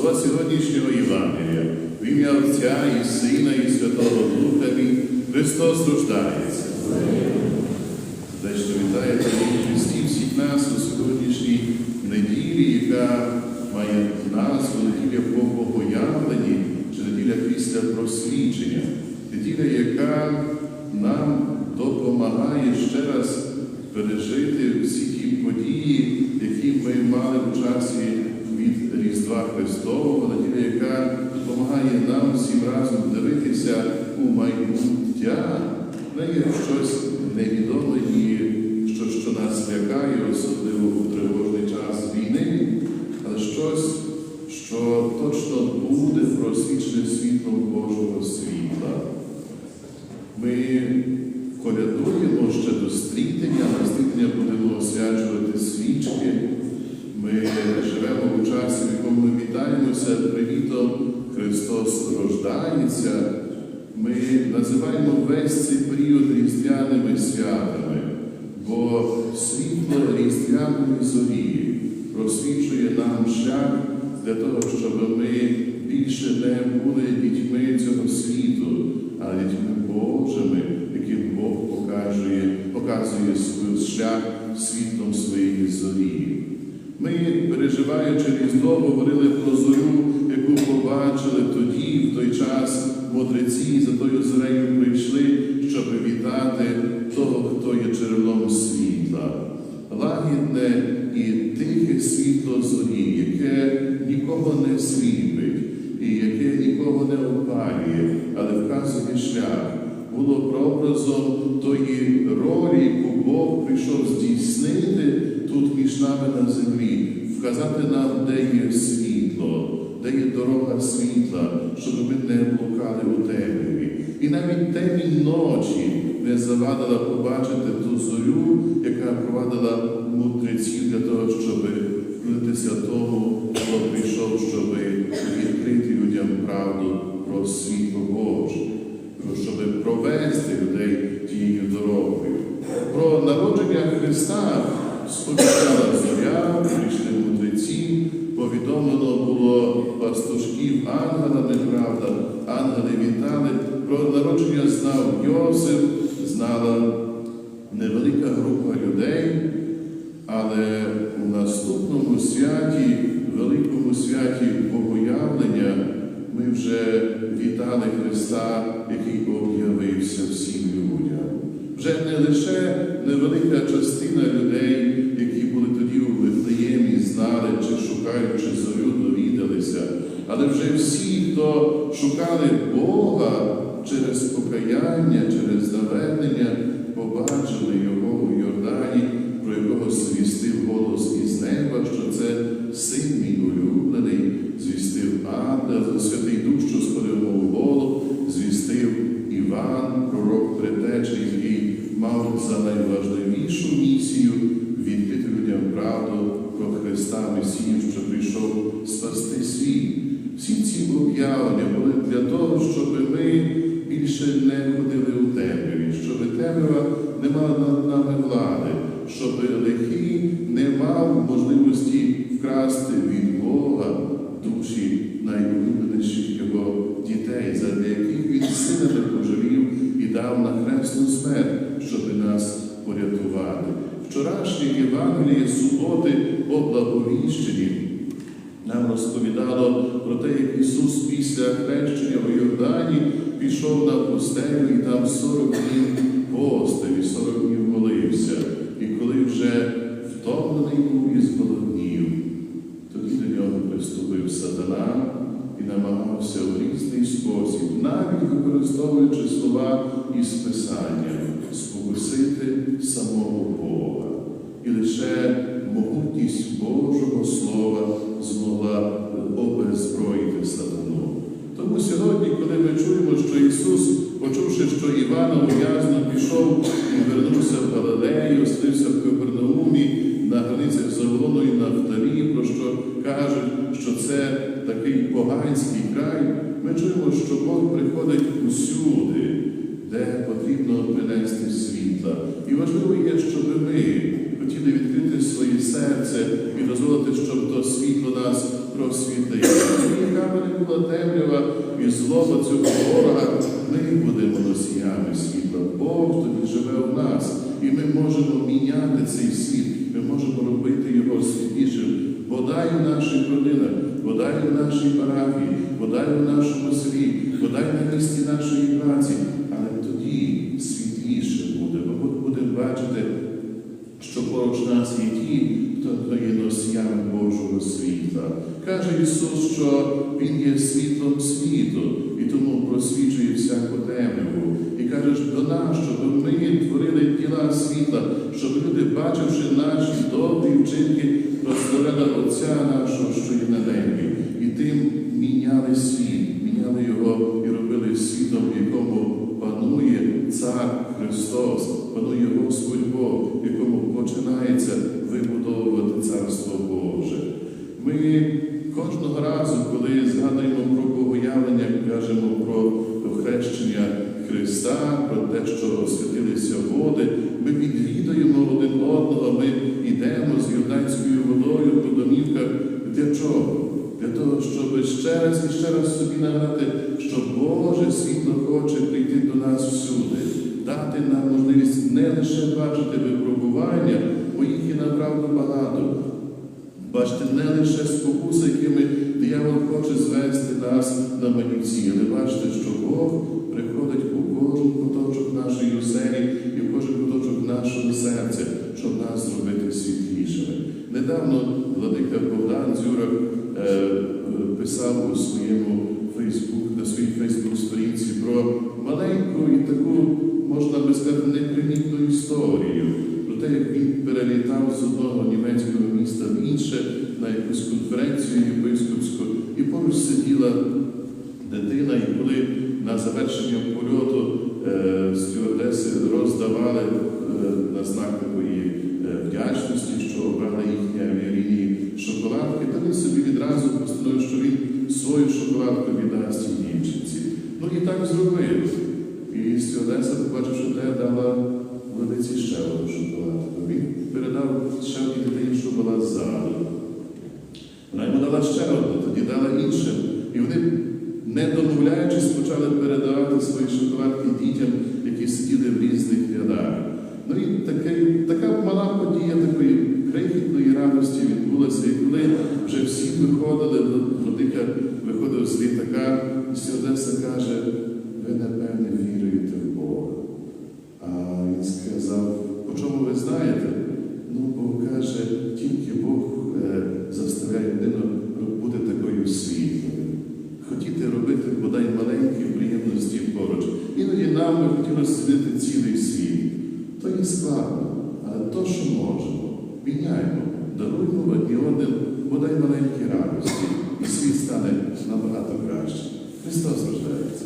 Слова сьогоднішнього Євангелія, в ім'я Отця і Сина, і Святого Духа, Амінь. Христос рождається. Дещо вітає в Христі всіх нас у сьогоднішній неділі, яка має назву неділя по чи неділя після просвічення. Неділя, яка нам допомагає ще раз пережити всі ті події, які ми мали в часі від Різдва Христового, неділя, яка допомагає нам всім разом дивитися у майбуття, не є щось невідоме і що, що нас лякає, особливо у тривожний час війни, але щось, що точно буде просвічене світлом Божого світла. Ми колядуємо ще до стрітення, на стрітення будемо освячувати свічки. Ми живемо у часі, в якому ми вітаємося привітом Христос рождається. Ми називаємо весь цей період різдвяними святами, бо світло різдвяної зорі просвічує нам шлях для того, щоб ми більше не були дітьми цього світу, а дітьми Божими, яким Бог показує, показує шлях світлом своєї зорі. Ми, переживаючи Різдво, говорили про зорю, яку побачили тоді, в той час мудреці за тою зорею прийшли, щоб вітати того, хто є джерелом світла. Лагідне і тихе світло зорі, яке нікого не сліпить і яке нікого не опалює, але вказує шлях, було прообразом тої ролі, яку Бог прийшов здійснити нами на землі, вказати нам, де є світло, де є дорога світла, щоб ми не блукали у темряві. І навіть темні ночі не завадила побачити ту зорю, яка провадила мудреців для того, щоб вклитися тому, хто прийшов, щоб відкрити людям правду про світло Боже, щоб провести людей тією дорогою. Про народження Христа сповіщала зоря, прийшли мудреці, повідомлено було пастушків ангелами, правда, ангели вітали. Про народження знав Йосип, знала невелика група людей, але у наступному святі, великому святі Богоявлення, ми вже вітали Христа, який об'явився всім людям. Вже не лише невелика частина людей, які були тоді у Вифлеємі, знали чи шукаючи зорю, довідалися, але вже всі, хто шукали Бога через покаяння, через навернення, побачили Його у Йордані, про якого звістив голос із неба, що це син мій улюблений, звістив ангел, Святий Дух, що сходив мов голуб, звістив Іван, мав за найважливішу місію відкрити людям правду про Христа Месію, що прийшов спасти світ. Всі ці об'явлення були для того, щоб ми більше не ходили у темряві, щоб темрява не мала над нами влади, щоб лихий не мав можливості вкрасти від Бога душі найулюбленіших його дітей, задля яких він сина не пожалів і дав на хресну смерть, нас порятувати. Вчорашнє Євангеліє суботи о благовіщенні нам розповідало про те, як Ісус після хрещення у Йордані пішов на пустелю і там 40 днів постив і 40 днів молився. І коли вже втомлений був і зголоднів, тоді до нього приступив сатана і намагався у різний спосіб, навіть використовуючи слова із Писання, самого Бога. І лише могутність Божого Слова змогла обезброїти сатану. Тому сьогодні, коли ми чуємо, що Ісус, почувши, що Іван ув'язно пішов і вернувся в Галилею, оселився в Капернаумі на границях Заволону і Нафталі, про що кажуть, що це такий поганський край, ми чуємо, що Бог приходить усюди, де потрібно принести світла. І важливо є, щоб ми хотіли відкрити своє серце і дозволити, щоб то світло нас просвітити. І яка би не була темрява і злоба цього ворога, ми будемо носіями світла. Бог тоді живе в нас, і ми можемо міняти цей світ, ми можемо робити його світлішим. Бодай у наших родинах, бодай у нашій парафії, бодай у нашому селі, бодай на місці нашої праці, але тоді світліше буде, бо будемо бачити, що поруч нас є ті, хто є носіями Божого світла. Каже Ісус, що Він є світлом світу, і тому просвічує всяку темряву. І каже до нас, щоб ми творили діла світла, щоб люди, бачивши наші добрі вчинки, прославляли Отця нашого, що є на небі, і тим міняли світ, міняли його і робили світом, в якому панує Цар Христос, панує Господь Бог, починається вибудовувати Царство Боже. Ми кожного разу, коли згадуємо про богоявлення, кажемо про хрещення Христа, про те, що освятилися води, ми відвідуємо один одного, ми йдемо з юдейською водою по домівках. Для чого? Для того, щоб ще раз і ще раз собі нагадати, що Боже світло хоче прийти до нас всюди, дати нам можливість не лише бачити випробування, бо їх є направду багато. Бачите, не лише спокуси, якими диявол хоче звести нас на манівці, але бачите, що Бог приходить у кожен куточок нашої оселі і в кожен куточок нашого серця, щоб нас зробити світлішими. Недавно владика Богдан Дзюрак е, е, писав у своєму конференцію єпископську, і поруч сиділа дитина, і коли на завершення польоту е, стюардеси роздавали е, на знак такої е, вдячності, що обрали їхні авіалінії шоколадки, він собі відразу постановив, що він свою шоколадку віддасть цій дівчинці. Ну і так зробив. І стюардеса, побачивши те, дала владиці ще одну шоколадку. Він передав ще одній дитині, що була ззаду. Вона йому дала ще одну, тоді дала іншим. І вони, не домовляючись, почали передавати свої шоколадки дітям, які сиділи в різних рядах. Ну і такий, така мала подія такої крихітної радості відбулася, і коли вже всі виходили, Владика виходив з літака, і стюардеса каже, ви напевне віруєте в Бога. А він сказав, по чому ви знаєте? Ну, бо каже, тільки Бог заставляє людину бути такою світлою. Хотіти робити бодай маленькі приємності поруч. Іноді нам би хотілося сидіти цілий світ. То є складно, але то, що можемо, міняємо, даруємо одні одним бодай маленькі радості, і світ стане набагато краще. Христос рождається.